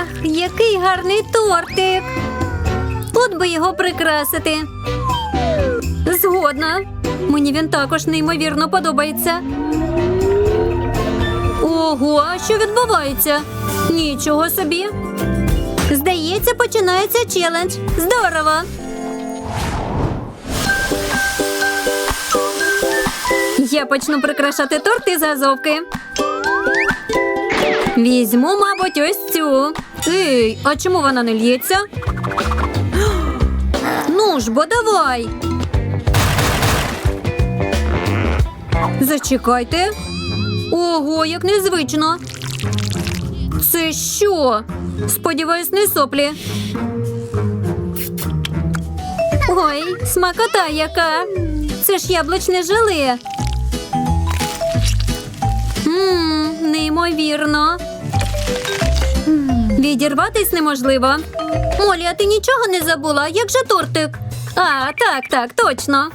Ах, який гарний тортик. От би його прикрасити. Згодна. Мені він також неймовірно подобається. Ого, а що відбувається? Нічого собі. Здається, починається челендж. Здорово. Я почну прикрашати торти з газовки. Візьму, мабуть, ось цю. Ей, а чому вона не лється? Ну ж, бо давай. Зачекайте. Ого, як незвично. Це що? Сподіваюсь, не соплі. Ой, смакота яка. Це ж яблучне желе. Ммм, неймовірно. Відірватись неможливо. Молі, а ти нічого не забула? Як же тортик? А, так, так, точно.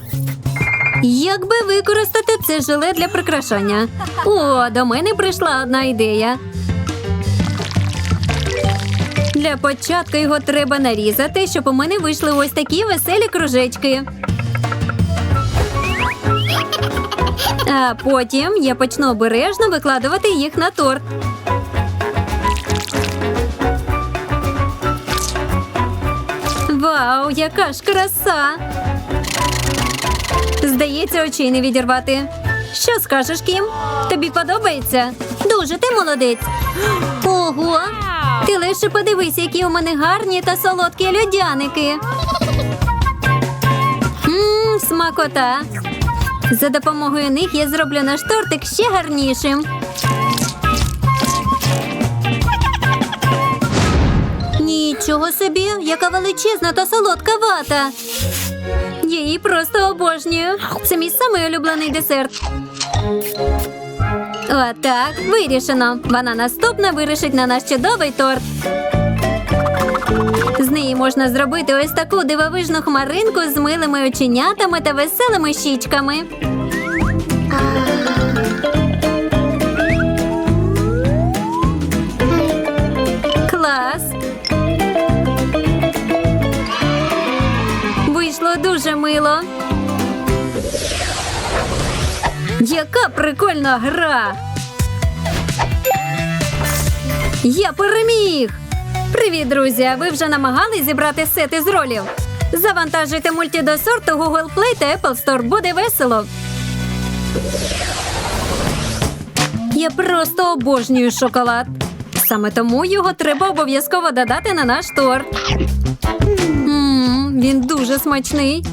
Як би використати це желе для прикрашання? О, до мене прийшла одна ідея. Для початку його треба нарізати, щоб у мене вийшли ось такі веселі кружечки. А потім я почну обережно викладувати їх на торт. Вау, яка ж краса! Здається, очей не відірвати. Що скажеш, Кім? Тобі подобається? Дуже ти молодець. Ого! Ти лише подивись, які у мене гарні та солодкі льодяники. Мм, смакота. За допомогою них я зроблю наш тортик ще гарнішим. Нічого собі, яка величезна та солодка вата. Її просто обожнюю. Це мій самий улюблений десерт. Отак, вирішено. Вона наступна вирішить на наш чудовий торт. З неї можна зробити ось таку дивовижну хмаринку з милими оченятами та веселими щічками. Клас. Мило. Яка прикольна гра! Я переміг! Привіт, друзі! Ви вже намагались зібрати сети з ролів? Завантажуйте мультідосорт у Google Play та Apple Store. Буде весело. Я просто обожнюю шоколад. Саме тому його треба обов'язково додати на наш торт. Мм, він дуже смачний.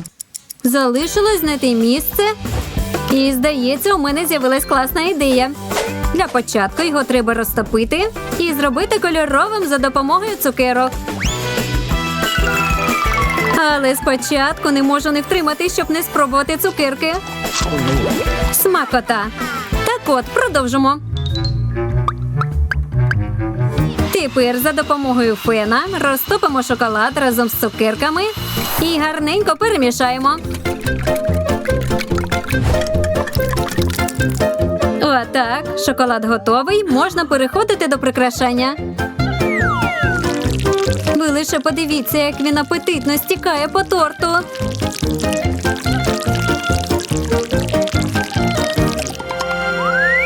Залишилось знайти місце. І, здається, у мене з'явилась класна ідея. Для початку його треба розтопити і зробити кольоровим за допомогою цукерок. Але спочатку не можу не втримати, щоб не спробувати цукерки. Смакота. Так от, продовжимо. Тепер за допомогою фена розтопимо шоколад разом з цукерками і гарненько перемішаємо. Отак, шоколад готовий. Можна переходити до прикрашання. Ви лише подивіться, як він апетитно стікає по торту.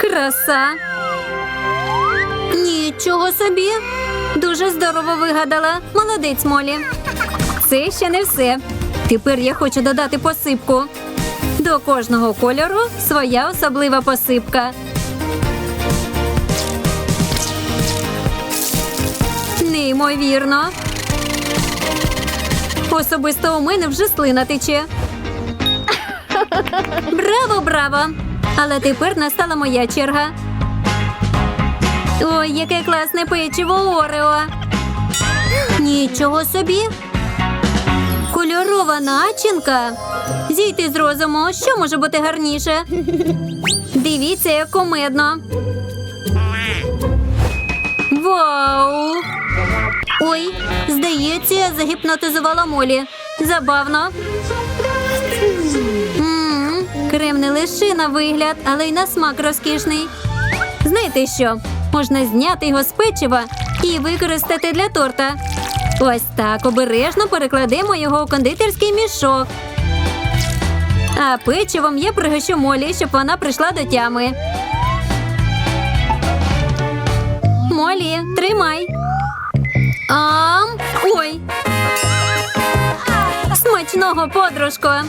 Краса. Нічого собі. Дуже здорово вигадала. Молодець Молі. Це ще не все. Тепер я хочу додати посипку. До кожного кольору своя особлива посипка. Неймовірно. Особисто у мене вже слина тече. Браво, браво! Але тепер настала моя черга. Ой, яке класне печиво Орео. Нічого собі. Кольорова начинка. Зійти з розуму, що може бути гарніше? Дивіться, як кумедно. Вау! Ой, здається, я загіпнотизувала молі. Забавно. М, Крем не лише на вигляд, але й на смак розкішний. Знаєте що? Можна зняти його з печива і використати для торта. Ось так обережно перекладемо його у кондитерський мішок. А печивом я пригощу Молі, щоб вона прийшла до тями. Молі, тримай. Ам, ой. Смачного подружко.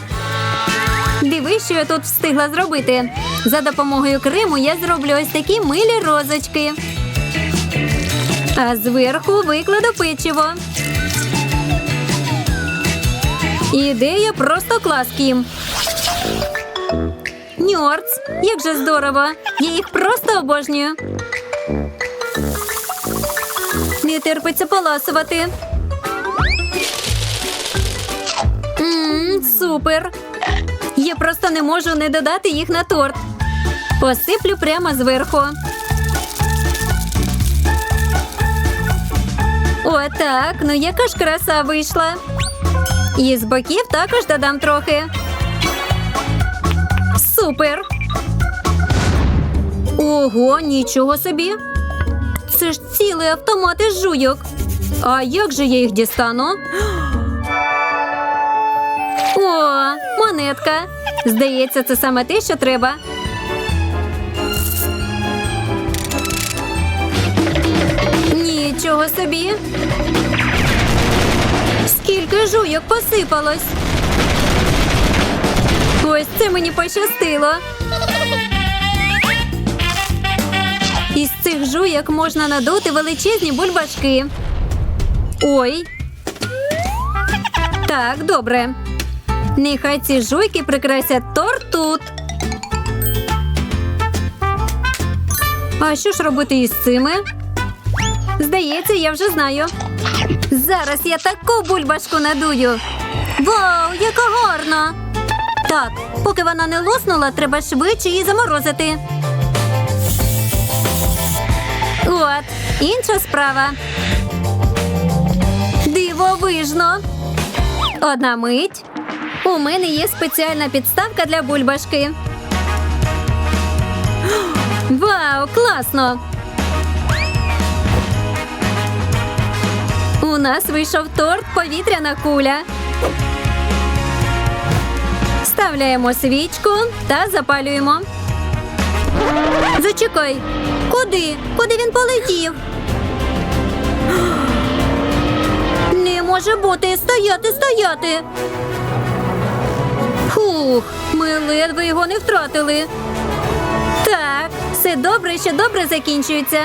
Дивись, що я тут встигла зробити. За допомогою крему я зроблю ось такі милі розочки. А зверху викладу печиво. Ідея просто клас, Кім. Як же здорово! Я їх просто обожнюю. Не терпиться поласувати. Мм, супер. Просто не можу не додати їх на торт. Посиплю прямо зверху. Отак, ну яка ж краса вийшла. І з боків також додам трохи. Супер. Ого, нічого собі. Це ж цілий автомат із жуйок. А як же я їх дістану? О, монетка. Здається, це саме те, що треба. Нічого собі. Скільки жуйок посипалось. Ось це мені пощастило. Із цих жуйок можна надути величезні бульбашки. Ой. Так, добре. Нехай ці жуйки прикрасять торт тут. А що ж робити із цими? Здається, я вже знаю. Зараз я таку бульбашку надую. Вау, яка гарна! Так, поки вона не луснула, треба швидше її заморозити. От, інша справа. Дивовижно. Одна мить. У мене є спеціальна підставка для бульбашки. Вау, класно! У нас вийшов торт повітряна куля. Вставляємо свічку та запалюємо. Зачекай. Куди? Куди він полетів? Не може бути. Стояти, стояти. Фух, ми ледве його не втратили. Так, все добре, що добре закінчується.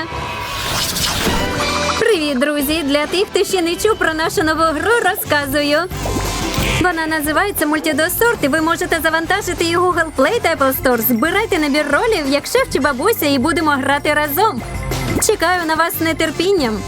Привіт, друзі! Для тих, хто ще не чув про нашу нову гру, розказую. Вона називається Мультідосорт, і ви можете завантажити її Google Play та Apple Store. Збирайте набір ролів, як шеф чи бабуся, і будемо грати разом. Чекаю на вас з нетерпінням.